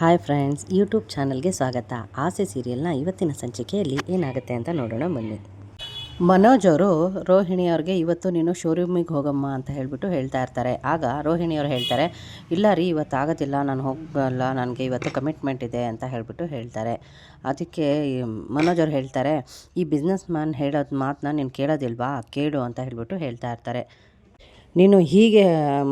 Hi friends YouTube ಚಾನಲ್ಗೆ ಸ್ವಾಗತ. ಆಸೆ ಸೀರಿಯಲ್ನ ಇವತ್ತಿನ ಸಂಚಿಕೆಯಲ್ಲಿ ಏನಾಗುತ್ತೆ ಅಂತ ನೋಡೋಣ ಬನ್ನಿ. ಮನೋಜ್ ಅವರು ರೋಹಿಣಿ ಅವ್ರಿಗೆ ಇವತ್ತು ನೀನು ಶೋರೂಮಿಗೆ ಹೋಗಮ್ಮ ಅಂತ ಹೇಳಿಬಿಟ್ಟು ಹೇಳ್ತಾ ಇರ್ತಾರೆ. ಆಗ ರೋಹಿಣಿ ಅವ್ರು ಹೇಳ್ತಾರೆ, ಇಲ್ಲ ರೀ, ಇವತ್ತು ಆಗೋದಿಲ್ಲ, ನಾನು ಹೋಗಲ್ಲ, ನನಗೆ ಇವತ್ತು ಕಮಿಟ್ಮೆಂಟ್ ಇದೆ ಅಂತ ಹೇಳಿಬಿಟ್ಟು ಹೇಳ್ತಾರೆ. ಅದಕ್ಕೆ ಮನೋಜ್ ಅವ್ರು ಹೇಳ್ತಾರೆ, ಈ ಬಿಸ್ನೆಸ್ ಮ್ಯಾನ್ ಹೇಳೋದು ಮಾತನ್ನ ನೀನು ಕೇಳೋದಿಲ್ವಾ? ಕೇಳು ಅಂತ ಹೇಳಿಬಿಟ್ಟು ಹೇಳ್ತಾ ಇರ್ತಾರೆ. ನೀನು ಹೀಗೆ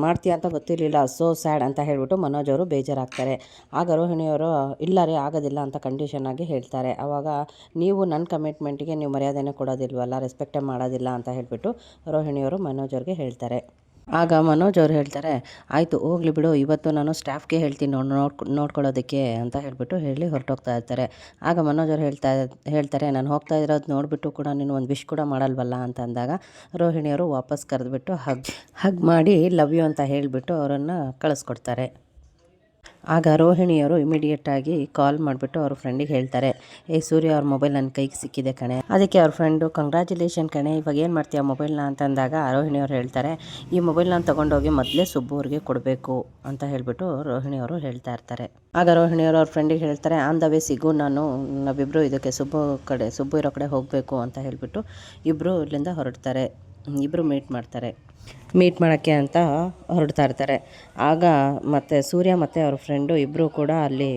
ಮಾಡ್ತೀಯ ಅಂತ ಗೊತ್ತಿರಲಿಲ್ಲ ಸೋ ಸ್ಯಾಡ್ ಅಂತ ಹೇಳಿಬಿಟ್ಟು ಮನೋಜ್ ಅವರು ಬೇಜಾರಾಗ್ತಾರೆ. ಆಗ ರೋಹಿಣಿಯವರು ಇಲ್ಲ ರೀ, ಆಗೋದಿಲ್ಲ ಅಂತ ಕಂಡೀಷನ್ ಆಗಿ ಹೇಳ್ತಾರೆ. ಆವಾಗ ನೀವು ನನ್ನ ಕಮಿಟ್ಮೆಂಟಿಗೆ ನೀವು ಮರ್ಯಾದೆನೇ ಕೊಡೋದಿಲ್ವಲ್ಲ ರೆಸ್ಪೆಕ್ಟೇ ಮಾಡೋದಿಲ್ಲ ಅಂತ ಹೇಳಿಬಿಟ್ಟು ರೋಹಿಣಿಯವರು ಮನೋಜ್ ಅವ್ರಿಗೆ ಹೇಳ್ತಾರೆ. ಆಗ ಮನೋಜ್ ಅವ್ರು ಹೇಳ್ತಾರೆ, ಆಯಿತು, ಹೋಗ್ಲಿ ಬಿಡು, ಇವತ್ತು ನಾನು ಸ್ಟಾಫ್ಗೆ ಹೇಳ್ತೀನಿ, ನೋಡ್, ನೋಡ್ಕೊ, ನೋಡ್ಕೊಳ್ಳೋದಕ್ಕೆ ಅಂತ ಹೇಳಿಬಿಟ್ಟು ಹೇಳಿ ಹೊರಟೋಗ್ತಾ ಇರ್ತಾರೆ. ಆಗ ಮನೋಜ್ ಅವ್ರು ಹೇಳ್ತಾ, ಹೇಳ್ತಾರೆ, ನಾನು ಹೋಗ್ತಾ ಇರೋದು ನೋಡಿಬಿಟ್ಟು ಕೂಡ ನೀನು ಒಂದು ವಿಶ್ ಕೂಡ ಮಾಡಲ್ವಲ್ಲ? ಅಂತ ಅಂದಾಗ ರೋಹಿಣಿಯವರು ವಾಪಸ್ ಕರೆದುಬಿಟ್ಟು, ಹಗ್ ಹಗ್ ಮಾಡಿ, ಲವ್ ಯು ಅಂತ ಹೇಳಿಬಿಟ್ಟು ಅವರನ್ನು ಕಳಿಸ್ಕೊಡ್ತಾರೆ. ಆಗ ರೋಹಿಣಿಯವರು ಇಮಿಡಿಯೇಟಾಗಿ ಕಾಲ್ ಮಾಡಿಬಿಟ್ಟು ಅವ್ರ ಫ್ರೆಂಡಿಗೆ ಹೇಳ್ತಾರೆ ಏ ಸೂರ್ಯ ಅವ್ರ ಮೊಬೈಲ್ ನನ್ನ ಕೈಗೆ ಸಿಕ್ಕಿದೆ ಕಣೆ. ಅದಕ್ಕೆ ಅವ್ರ ಫ್ರೆಂಡು ಕಂಗ್ರ್ಯಾಚುಲೇಷನ್ ಕಣೆ, ಇವಾಗ ಏನು ಮಾಡ್ತೀಯ ಮೊಬೈಲ್ನ ಅಂತಂದಾಗ ರೋಹಿಣಿಯವರು ಹೇಳ್ತಾರೆ, ಈ ಮೊಬೈಲ್ನ ತೊಗೊಂಡೋಗಿ ಮೊದಲೇ ಸುಬ್ಬುವ್ರಿಗೆ ಕೊಡಬೇಕು, ಅಂತ ಹೇಳಿಬಿಟ್ಟು ರೋಹಿಣಿಯವರು ಹೇಳ್ತಾ ಇರ್ತಾರೆ. ಆಗ ರೋಹಿಣಿಯವರು ಅವ್ರ ಫ್ರೆಂಡಿಗೆ ಹೇಳ್ತಾರೆ ಆನ್ ದ ವೇ ಸಿಗು, ನಾನು ನಾವಿಬ್ಬರು ಇದಕ್ಕೆ ಸುಬ್ಬು ಕಡೆ, ಸುಬ್ಬು ಇರೋ ಕಡೆ ಹೋಗಬೇಕು, ಅಂತ ಹೇಳಿಬಿಟ್ಟು ಇಬ್ಬರು ಇಲ್ಲಿಂದ ಹೊರಡ್ತಾರೆ ಇಬ್ಬರು ಮೀಟ್ ಮಾಡ್ತಾರೆ. ಮೀಟ್ ಮಾಡೋಕ್ಕೆ ಅಂತ ಹೊರಡ್ತಾ ಇರ್ತಾರೆ. ಆಗ ಮತ್ತು ಸೂರ್ಯ ಮತ್ತು ಅವ್ರ ಫ್ರೆಂಡು ಇಬ್ಬರೂ ಕೂಡ ಅಲ್ಲಿ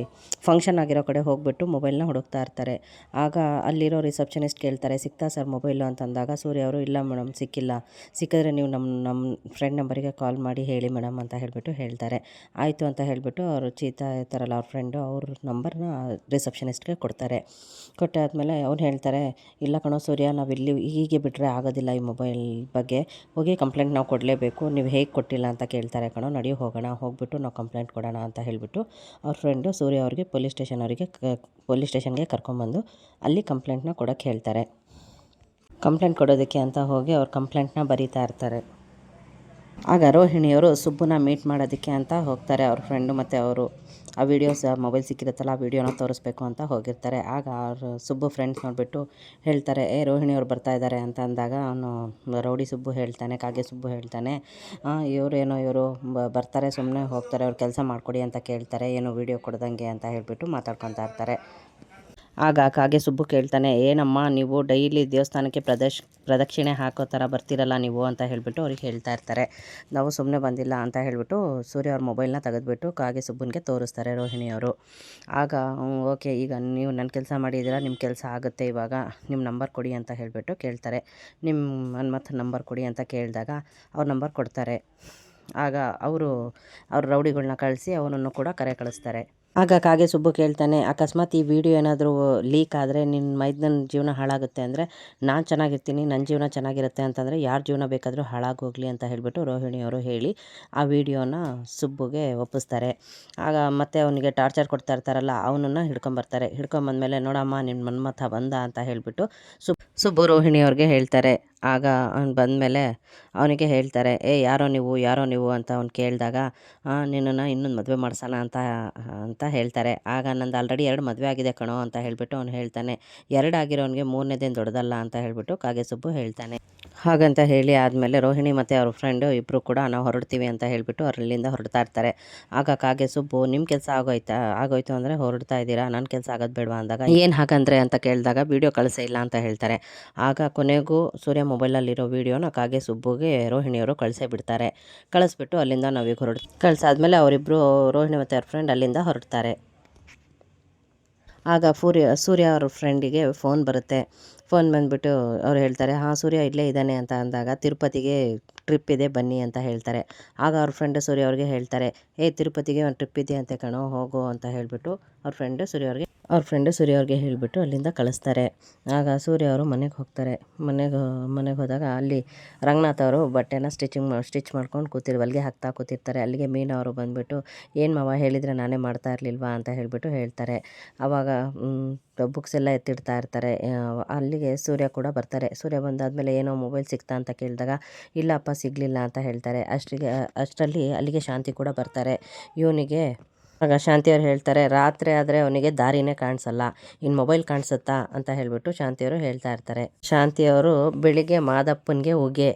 ಫಂಕ್ಷನ್ ಆಗಿರೋ ಕಡೆ ಹೋಗಿಬಿಟ್ಟು ಮೊಬೈಲ್ನ ಹುಡುಕ್ತಾ ಇರ್ತಾರೆ. ಆಗ ಅಲ್ಲಿರೋ ರಿಸೆಪ್ಷನಿಸ್ಟ್ ಕೇಳ್ತಾರೆ ಸಿಗ್ತಾ ಸರ್ ಮೊಬೈಲು ಅಂತಂದಾಗ ಸೂರ್ಯ ಅವರು, ಇಲ್ಲ ಮೇಡಮ್ ಸಿಕ್ಕಿಲ್ಲ. ಸಿಕ್ಕಿದ್ರೆ ನೀವು ನಮ್ಮ ನಮ್ಮ ಫ್ರೆಂಡ್ ನಂಬರಿಗೆ ಕಾಲ್ ಮಾಡಿ ಹೇಳಿ ಮೇಡಮ್ ಅಂತ ಹೇಳಿಬಿಟ್ಟು ಹೇಳ್ತಾರೆ. ಆಯಿತು ಅಂತ ಹೇಳಿಬಿಟ್ಟು ಅವರು ಚೀತಾ ಇರ್ತಾರಲ್ಲ ಅವ್ರ ಫ್ರೆಂಡು ಅವ್ರ ನಂಬರ್ನ ರಿಸೆಪ್ಷನಿಸ್ಟ್ಗೆ ಕೊಡ್ತಾರೆ. ಕೊಟ್ಟಾದಮೇಲೆ ಅವ್ರು ಹೇಳ್ತಾರೆ, ಇಲ್ಲ ಕಣೋ ಸೂರ್ಯ ನಾವು ಇಲ್ಲಿ ಹೀಗೆ ಬಿಟ್ಟರೆ ಆಗೋದಿಲ್ಲ ಈ ಮೊಬೈಲ್ ಬಗ್ಗೆ. ಹೋಗಿ ಕಂಪ್ಲೇಂಟ್ ನಾವು ಕೊಡಲೇಬೇಕು. ನೀವು ಹೇಗೆ ಕೊಟ್ಟಿಲ್ಲ ಅಂತ ಕೇಳ್ತಾರೆ ಕಣೋ, ನಡಿ ಹೋಗೋಣ, ಹೋಗ್ಬಿಟ್ಟು ನಾವು ಕಂಪ್ಲೇಂಟ್ ಕೊಡೋಣ ಅಂತ ಹೇಳಿಬಿಟ್ಟು ಅವ್ರ ಫ್ರೆಂಡು ಸೂರ್ಯ ಅವ್ರಿಗೆ ಪೊಲೀಸ್ ಸ್ಟೇಷನ್ ಅವರಿಗೆ ಪೊಲೀಸ್ ಸ್ಟೇಷನ್ಗೆ ಕರ್ಕೊಂಬಂದು ಅಲ್ಲಿ ಕಂಪ್ಲೇಂಟ್ನ ಕೊಡೋಕ್ಕೆ ಹೇಳ್ತಾರೆ. ಕಂಪ್ಲೇಂಟ್ ಕೊಡೋದಕ್ಕೆ ಅಂತ ಹೋಗಿ ಅವ್ರ ಕಂಪ್ಲೇಂಟ್ನ ಬರೀತಾ ಇರ್ತಾರೆ. ಆಗ ರೋಹಿಣಿಯವರು ಸುಬ್ಬುನ ಮೀಟ್ ಮಾಡೋದಕ್ಕೆ ಅಂತ ಹೋಗ್ತಾರೆ. ಅವ್ರ ಫ್ರೆಂಡು ಮತ್ತು ಅವರು. ಆ ವೀಡಿಯೋಸ್ ಮೊಬೈಲ್ ಸಿಕ್ಕಿರುತ್ತಲ್ಲ, ಆ ವೀಡಿಯೋನ ತೋರಿಸ್ಬೇಕು ಅಂತ ಹೋಗಿರ್ತಾರೆ. ಆಗ ಅವರು ಸುಬ್ಬು ಫ್ರೆಂಡ್ಸ್ ನೋಡಿಬಿಟ್ಟು ಹೇಳ್ತಾರೆ, ಏ, ರೋಹಿಣಿಯವರು ಬರ್ತಾ ಇದ್ದಾರೆ ಅಂತ ಅಂದಾಗ ಅವನು ರೌಡಿ ಸುಬ್ಬು ಹೇಳ್ತಾನೆ, ಕಾಗೆ ಸುಬ್ಬು ಹೇಳ್ತಾನೆ. ಇವರೇನೋ ಇವರು ಬರ್ತಾರೆ ಸುಮ್ಮನೆ ಹೋಗ್ತಾರೆ, ಅವ್ರು ಕೆಲಸ ಮಾಡಿಕೊಡಿ ಅಂತ ಕೇಳ್ತಾರೆ. ಏನೋ ವೀಡಿಯೋ ಕೊಡ್ದಂಗೆ ಅಂತ ಹೇಳಿಬಿಟ್ಟು ಮಾತಾಡ್ಕೊತಾ ಇರ್ತಾರೆ. ಆಗ ಕಾಗೆ ಸುಬ್ಬು ಕೇಳ್ತಾನೆ, ಏನಮ್ಮ, ನೀವು ಡೈಲಿ ದೇವಸ್ಥಾನಕ್ಕೆ ಪ್ರದಶ್, ಪ್ರದಕ್ಷಿಣೆ ಹಾಕೋ ಥರ ಬರ್ತಿರಲ್ಲ ನೀವು? ಅಂತ ಹೇಳಿಬಿಟ್ಟು ಅವ್ರಿಗೆ ಹೇಳ್ತಾ ಇರ್ತಾರೆ. ನಾವು ಸುಮ್ಮನೆ ಬಂದಿಲ್ಲ ಅಂತ ಹೇಳಿಬಿಟ್ಟು ಸೂರ್ಯ ಅವ್ರ ಮೊಬೈಲ್ನ ತೆಗೆದುಬಿಟ್ಟು ಕಾಗೆ ಸುಬ್ಬನಿಗೆ ತೋರಿಸ್ತಾರೆ ರೋಹಿಣಿಯವರು ಆಗ ಓಕೆ, ಈಗ ನೀವು ನನ್ನ ಕೆಲಸ ಮಾಡಿದ್ದೀರಾ ನಿಮ್ಮ ಕೆಲಸ ಆಗುತ್ತೆ ಇವಾಗ ನಿಮ್ಮ ನಂಬರ್ ಕೊಡಿ ಅಂತ ಹೇಳಿಬಿಟ್ಟು ಕೇಳ್ತಾರೆ. ನಿಮ್ಮ ಅನ್ಮತ್ ನಂಬರ್ ಕೊಡಿ ಅಂತ ಕೇಳಿದಾಗ ಅವ್ರ ನಂಬರ್ ಕೊಡ್ತಾರೆ. ಆಗ ಅವರು, ಅವ್ರ ರೌಡಿಗಳನ್ನ ಕಳಿಸಿ ಅವನನ್ನು ಕೂಡ ಕರೆ ಕಳಿಸ್ತಾರೆ. ಆಗ ಕಾಗೆ ಸುಬ್ಬು ಕೇಳ್ತಾನೆ, ಅಕಸ್ಮಾತ್ ಈ ವಿಡಿಯೋ ಏನಾದರೂ ಲೀಕ್ ಆದರೆ ನಿನ್ನ ಮೈದನ ಜೀವನ ಹಾಳಾಗುತ್ತೆ ಅಂದರೆ ನಾನು ಚೆನ್ನಾಗಿರ್ತೀನಿ ನನ್ನ ಜೀವನ ಚೆನ್ನಾಗಿರುತ್ತೆ ಅಂತಂದರೆ ಯಾರ ಜೀವನ ಬೇಕಾದರೂ ಹಾಳಾಗೋಗಲಿ ಅಂತ ಹೇಳಿಬಿಟ್ಟು ರೋಹಿಣಿಯವರು ಹೇಳಿ ಆ ವಿಡಿಯೋನ ಸುಬ್ಬುಗೆ ಒಪ್ಪಿಸ್ತಾರೆ. ಆಗ ಮತ್ತೆ ಅವನಿಗೆ ಟಾರ್ಚರ್ ಕೊಡ್ತಾ ಇರ್ತಾರಲ್ಲ, ಅವನನ್ನು ಹಿಡ್ಕೊಂಬರ್ತಾರೆ. ಹಿಡ್ಕೊಂಬಂದ್ಮೇಲೆ, ನೋಡಮ್ಮ ನಿನ್ನ ಮನ್ಮಥ ಬಂದ ಅಂತ ಹೇಳಿಬಿಟ್ಟು ಸುಬ್, ಸುಬ್ಬು ರೋಹಿಣಿಯವ್ರಿಗೆ ಹೇಳ್ತಾರೆ. ಆಗ ಅವ್ನು ಬಂದಮೇಲೆ ಅವನಿಗೆ ಹೇಳ್ತಾರೆ, ಏ, ಯಾರೋ ನೀವು ಯಾರೋ ನೀವು ಅಂತ ಅವ್ನು ಕೇಳಿದಾಗ ನಿನ್ನನ್ನು ಇನ್ನೊಂದು ಮದುವೆ ಮಾಡ್ಸೋಣ ಅಂತ ಅಂತ ಹೇಳ್ತಾರೆ. ಆಗ ನಂದು ಆಲ್ರೆಡಿ ಎರಡು ಮದುವೆ ಆಗಿದೆ ಕಣೋ ಅಂತ ಹೇಳಿಬಿಟ್ಟು ಅವನು ಹೇಳ್ತಾನೆ. ಎರಡಾಗಿರೋನಿಗೆ ಮೂರನೇ ಮೂರನೇದೇನು ದೊಡ್ಡದಲ್ಲ ಅಂತ ಹೇಳಿಬಿಟ್ಟು ಕಾಗೆ ಸುಬ್ಬು ಹೇಳ್ತಾನೆ. ಹಾಗಂತ ಹೇಳಿ ಆದಮೇಲೆ ರೋಹಿಣಿ ಮತ್ತು ಅವ್ರ ಫ್ರೆಂಡು ಇಬ್ಬರು ಕೂಡ ನಾವು ಹೊರಡ್ತೀವಿ ಅಂತ ಹೇಳಿಬಿಟ್ಟು ಅಲ್ಲಿಂದ ಹೊರಡ್ತಾ ಇರ್ತಾರೆ. ಆಗ ಕಾಗೆ ಸುಬ್ಬು ನಿಮ್ಮ ಕೆಲಸ ಆಗೋಯ್ತಾ? ಆಗೋಯ್ತು ಅಂದರೆ ಹೊರಡ್ತಾ ಇದ್ದೀರಾ? ನನ್ನ ಕೆಲಸ ಆಗೋದು ಬೇಡವಾ? ಅಂದಾಗ, ಏನು ಹಾಗಂದ್ರೆ? ಅಂತ ಕೇಳಿದಾಗ, ವೀಡಿಯೋ ಕಳಿಸೇ ಇಲ್ಲ ಅಂತ ಹೇಳ್ತಾರೆ. ಆಗ ಕೊನೆಗೂ ಸೂರ್ಯ ಮೊಬೈಲಲ್ಲಿರೋ ವೀಡಿಯೋನ ಕಾಗೆ ಸುಬ್ಬುಗೆ ರೋಹಿಣಿಯವರು ಕಳಿಸೇ ಬಿಡ್ತಾರೆ. ಕಳಿಸ್ಬಿಟ್ಟು ಅಲ್ಲಿಂದ ನಾವೀಗ ಹೊರಡ್ ಕಳಿಸಾದ್ಮೇಲೆ ಅವರಿಬ್ಬರು ರೋಹಿಣಿ ಮತ್ತು ಅವ್ರ ಫ್ರೆಂಡ್ ಅಲ್ಲಿಂದ ಹೊರಡ್ತಾರೆ. ಆಗ ಸೂರ್ಯ ಸೂರ್ಯ ಅವ್ರ ಫ್ರೆಂಡಿಗೆ ಫೋನ್ ಬರುತ್ತೆ. ಫೋನ್ ಬಂದುಬಿಟ್ಟು ಅವ್ರು ಹೇಳ್ತಾರೆ, ಹಾಂ ಸೂರ್ಯ, ಇಲ್ಲೇ ಇದ್ದಾನೆ ಅಂತ ಅಂದಾಗ ತಿರುಪತಿಗೆ ಟ್ರಿಪ್ ಇದೆ, ಬನ್ನಿ ಅಂತ ಹೇಳ್ತಾರೆ. ಆಗ ಅವ್ರ ಫ್ರೆಂಡ್ ಸೂರ್ಯ ಅವ್ರಿಗೆ ಹೇಳ್ತಾರೆ, ಏ, ತಿರುಪತಿಗೆ ಒಂದು ಟ್ರಿಪ್ ಇದೆ ಅಂತ ಕಣೋ, ಹೋಗೋ ಅಂತ ಹೇಳಿಬಿಟ್ಟು ಅವ್ರ ಫ್ರೆಂಡ್ ಸೂರ್ಯ ಅವ್ರಿಗೆ ಅವ್ರ ಫ್ರೆಂಡು ಸೂರ್ಯ ಅವ್ರಿಗೆ ಹೇಳಿಬಿಟ್ಟು ಅಲ್ಲಿಂದ ಕಳಿಸ್ತಾರೆ. ಆಗ ಸೂರ್ಯ ಅವರು ಮನೆಗೆ ಹೋಗ್ತಾರೆ. ಮನೆಗೆ ಮನೆಗೆ ಹೋದಾಗ ಅಲ್ಲಿ ರಂಗನಾಥ್ ಅವರು ಬಟ್ಟೆನ ಸ್ಟಿಚಿಂಗ್ ಸ್ಟಿಚ್ ಮಾಡ್ಕೊಂಡು ಕೂತಿರು ಹೊಲಿಗೆ ಹಾಕ್ತಾ ಕೂತಿರ್ತಾರೆ. ಅಲ್ಲಿಗೆ ಮೀನಾ ಅವರು ಬಂದುಬಿಟ್ಟು, ಏನು ಮಾವ ಹೇಳಿದರೆ ನಾನೇ ಮಾಡ್ತಾ ಇರಲಿಲ್ವಾ? ಅಂತ ಹೇಳಿಬಿಟ್ಟು ಹೇಳ್ತಾರೆ. ಆವಾಗ ಬುಕ್ಸ್ ಎಲ್ಲ ಎತ್ತಿಡ್ತಾ ಇರ್ತಾರೆ. ಅಲ್ಲಿಗೆ ಸೂರ್ಯ ಕೂಡ ಬರ್ತಾರೆ. ಸೂರ್ಯ ಬಂದಾದಮೇಲೆ ಏನೋ ಮೊಬೈಲ್ ಸಿಗ್ತಾ ಅಂತ ಕೇಳಿದಾಗ, ಇಲ್ಲಪ್ಪ, ಸಿಗಲಿಲ್ಲ ಅಂತ ಹೇಳ್ತಾರೆ. ಅಷ್ಟಿಗೆ, ಅಷ್ಟರಲ್ಲಿ ಅಲ್ಲಿಗೆ ಶಾಂತಿ ಕೂಡ ಬರ್ತಾರೆ. ಇವನಿಗೆ ಆಗ ಶಾಂತಿಯವರು ಹೇಳ್ತಾರೆ, ರಾತ್ರಿ ಆದರೆ ಅವನಿಗೆ ದಾರಿನೇ ಕಾಣಿಸಲ್ಲ ಇನ್ನು ಮೊಬೈಲ್ ಕಾಣಿಸುತ್ತಾ? ಅಂತ ಹೇಳಿಬಿಟ್ಟು ಶಾಂತಿಯವರು ಹೇಳ್ತಾ ಇರ್ತಾರೆ. ಶಾಂತಿಯವರು ಬೆಳಿಗ್ಗೆ ಮಾದಪ್ಪನಿಗೆ ಉಗೆ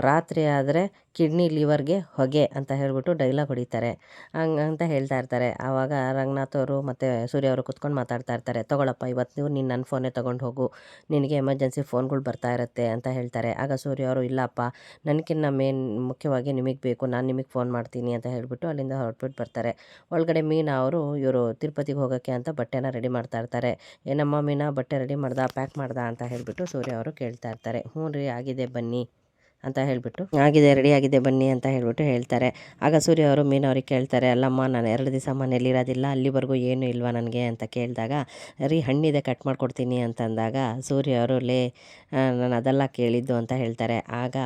ರಾತ್ರಿ ಆದರೆ ಕಿಡ್ನಿ ಲಿವರ್ಗೆ ಹೊಗೆ ಅಂತ ಹೇಳಿಬಿಟ್ಟು ಡೈಲಾಗ್ ಹೊಡಿತಾರೆ. ಹಂಗೆ ಅಂತ ಹೇಳ್ತಾ ಇರ್ತಾರೆ. ಆವಾಗ ರಂಗನಾಥ್ ಅವರು ಮತ್ತು ಸೂರ್ಯ ಅವರು ಕುತ್ಕೊಂಡು ಮಾತಾಡ್ತಾ ಇರ್ತಾರೆ. ತಗೊಳಪ್ಪ ಇವತ್ತು ನೀವು ನೀನು ನನ್ನ ಫೋನೇ ತೊಗೊಂಡು ಹೋಗು. ನಿನಗೆ ಎಮರ್ಜೆನ್ಸಿ ಫೋನ್ಗಳು ಬರ್ತಾ ಇರುತ್ತೆ ಅಂತ ಹೇಳ್ತಾರೆ. ಆಗ ಸೂರ್ಯ ಅವರು, ಇಲ್ಲಪ್ಪ ನನಗಿನ್ನ ಮೇನ್ ಮುಖ್ಯವಾಗಿ ನಿಮಗೆ ಬೇಕು. ನಾನು ನಿಮಗೆ ಫೋನ್ ಮಾಡ್ತೀನಿ ಅಂತ ಹೇಳಿಬಿಟ್ಟು ಅಲ್ಲಿಂದ ಹೊರಟ್ಬಿಟ್ಟು ಬರ್ತಾರೆ. ಒಳಗಡೆ ಮೀನಾ ಅವರು, ಇವರು ತಿರುಪತಿಗೆ ಹೋಗೋಕ್ಕೆ ಅಂತ ಬಟ್ಟೆನ ರೆಡಿ ಮಾಡ್ತಾ ಇರ್ತಾರೆ. ಏನಮ್ಮ ಮೀನಾ, ಬಟ್ಟೆ ರೆಡಿ ಮಾಡ್ದ ಪ್ಯಾಕ್ ಮಾಡ್ದ? ಅಂತ ಹೇಳಿಬಿಟ್ಟು ಸೂರ್ಯ ಅವರು ಕೇಳ್ತಾ ಇರ್ತಾರೆ. ಹ್ಞೂ ರೀ, ಆಗಿದೆ ಬನ್ನಿ. ಅಂತ ಹೇಳಿಬಿಟ್ಟು, ಆಗಿದೆ ರೆಡಿ ಆಗಿದೆ, ಬನ್ನಿ ಅಂತ ಹೇಳಿಬಿಟ್ಟು ಹೇಳ್ತಾರೆ. ಆಗ ಸೂರ್ಯ ಅವರು ಮೀನವ್ರಿಗೆ ಕೇಳ್ತಾರೆ, ಅಲ್ಲಮ್ಮ, ನಾನು ಎರಡು ದಿವಸ ಮನೇಲಿ ಇರೋದಿಲ್ಲ, ಅಲ್ಲಿವರೆಗೂ ಏನು ಇಲ್ವಾ ನನಗೆ? ಅಂತ ಕೇಳಿದಾಗ, ರೀ, ಹಣ್ಣಿದೆ ಕಟ್ ಮಾಡಿಕೊಡ್ತೀನಿ ಅಂತಂದಾಗ ಸೂರ್ಯ ಅವರು, ಲೇ ನಾನು ಅದೆಲ್ಲ ಕೇಳಿದ್ದು ಅಂತ ಹೇಳ್ತಾರೆ. ಆಗ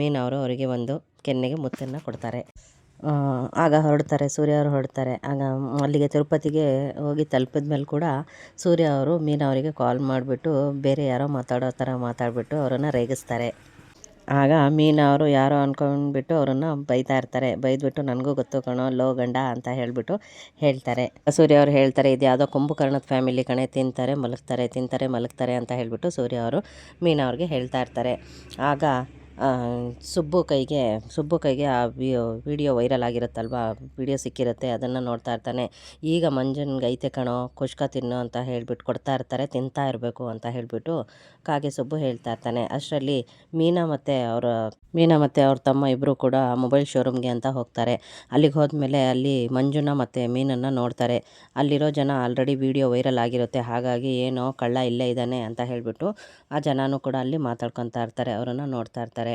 ಮೀನವರು ಅವರಿಗೆ ಒಂದು ಕೆನ್ನೆಗೆ ಮುತ್ತನ್ನು ಕೊಡ್ತಾರೆ. ಆಗ ಹೊರಡ್ತಾರೆ, ಸೂರ್ಯ ಅವರು ಹೊರಡ್ತಾರೆ. ಆಗ ಅಲ್ಲಿಗೆ ತಿರುಪತಿಗೆ ಹೋಗಿ ತಲುಪಿದ ಮೇಲೆ ಕೂಡ ಸೂರ್ಯ ಅವರು ಮೀನವರಿಗೆ ಕಾಲ್ ಮಾಡಿಬಿಟ್ಟು, ಬೇರೆ ಯಾರೋ ಮಾತಾಡೋ ಥರ ಮಾತಾಡಿಬಿಟ್ಟು ಅವರನ್ನು ರೇಗಿಸ್ತಾರೆ. ಆಗ ಮೀನಾ ಅವರು ಯಾರೋ ಅಂದ್ಕೊಂಡ್ಬಿಟ್ಟು ಅವರನ್ನು ಬೈತಾ ಇರ್ತಾರೆ. ಬೈದ್ಬಿಟ್ಟು ನನಗೂ ಗೊತ್ತು ಕಣೋ, ಲೋ ಗಂಡ ಅಂತ ಹೇಳಿಬಿಟ್ಟು ಹೇಳ್ತಾರೆ. ಸೂರ್ಯ ಅವರು ಹೇಳ್ತಾರೆ, ಇದು ಯಾವುದೋ ಕುಂಭಕರ್ಣದ ಫ್ಯಾಮಿಲಿ ಕಣೆ, ತಿಂತಾರೆ, ಮಲಗ್ತಾರೆ ತಿಂತಾರೆ, ಮಲಗ್ತಾರೆ ಅಂತ ಹೇಳಿಬಿಟ್ಟು ಸೂರ್ಯ ಅವರು ಮೀನಾ ಅವ್ರಿಗೆ ಹೇಳ್ತಾ ಇರ್ತಾರೆ. ಆಗ ಸುಬ್ಬು ಕೈಗೆ ಸುಬ್ಬು ಕೈಗೆ ಆ ವಿಡಿಯೋ ವೈರಲ್ ಆಗಿರುತ್ತಲ್ವ? ವಿಡಿಯೋ ಸಿಕ್ಕಿರುತ್ತೆ, ಅದನ್ನು ನೋಡ್ತಾ ಇರ್ತಾನೆ. ಈಗ ಮಂಜನ್ಗೆ ಐತೆ ಕಣೋ, ಕುಷ್ಕ ತಿನ್ನು ಅಂತ ಹೇಳಿಬಿಟ್ಟು ಕೊಡ್ತಾ ಇರ್ತಾರೆ, ತಿಂತಾ ಇರಬೇಕು ಅಂತ ಹೇಳಿಬಿಟ್ಟು ಕಾಗೆ ಸುಬ್ಬು ಹೇಳ್ತಾ ಇರ್ತಾನೆ. ಅಷ್ಟರಲ್ಲಿ ಮೀನಾ ಮತ್ತು ಅವರ, ಮೀನಾ ಮತ್ತು ಅವ್ರ ತಮ್ಮ ಇಬ್ಬರು ಕೂಡ ಮೊಬೈಲ್ ಶೋರೂಮ್ಗೆ ಅಂತ ಹೋಗ್ತಾರೆ. ಅಲ್ಲಿಗೆ ಹೋದ್ಮೇಲೆ ಅಲ್ಲಿ ಮಂಜುನ ಮತ್ತು ಮೀನನ್ನು ನೋಡ್ತಾರೆ. ಅಲ್ಲಿರೋ ಜನ ಆಲ್ರೆಡಿ ವಿಡಿಯೋ ವೈರಲ್ ಆಗಿರುತ್ತೆ, ಹಾಗಾಗಿ ಏನೋ ಕಳ್ಳ ಇಲ್ಲೇ ಇದ್ದಾನೆ ಅಂತ ಹೇಳಿಬಿಟ್ಟು ಆ ಜನನೂ ಕೂಡ ಅಲ್ಲಿ ಮಾತಾಡ್ಕೊತಾ ಇರ್ತಾರೆ, ಅವರನ್ನು ನೋಡ್ತಾ ಇರ್ತಾರೆ.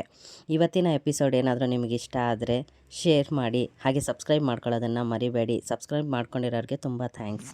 ಇವತ್ತಿನ ಎಪಿಸೋಡ್ ಏನಾದರೂ ನಿಮಗೆ ಇಷ್ಟ ಆದರೆ ಶೇರ್ ಮಾಡಿ, ಹಾಗೆ ಸಬ್ಸ್ಕ್ರೈಬ್ ಮಾಡ್ಕೊಳ್ಳೋದನ್ನು ಮರಿಬೇಡಿ. ಸಬ್ಸ್ಕ್ರೈಬ್ ಮಾಡ್ಕೊಂಡಿರೋರಿಗೆ ತುಂಬ ಥ್ಯಾಂಕ್ಸ್.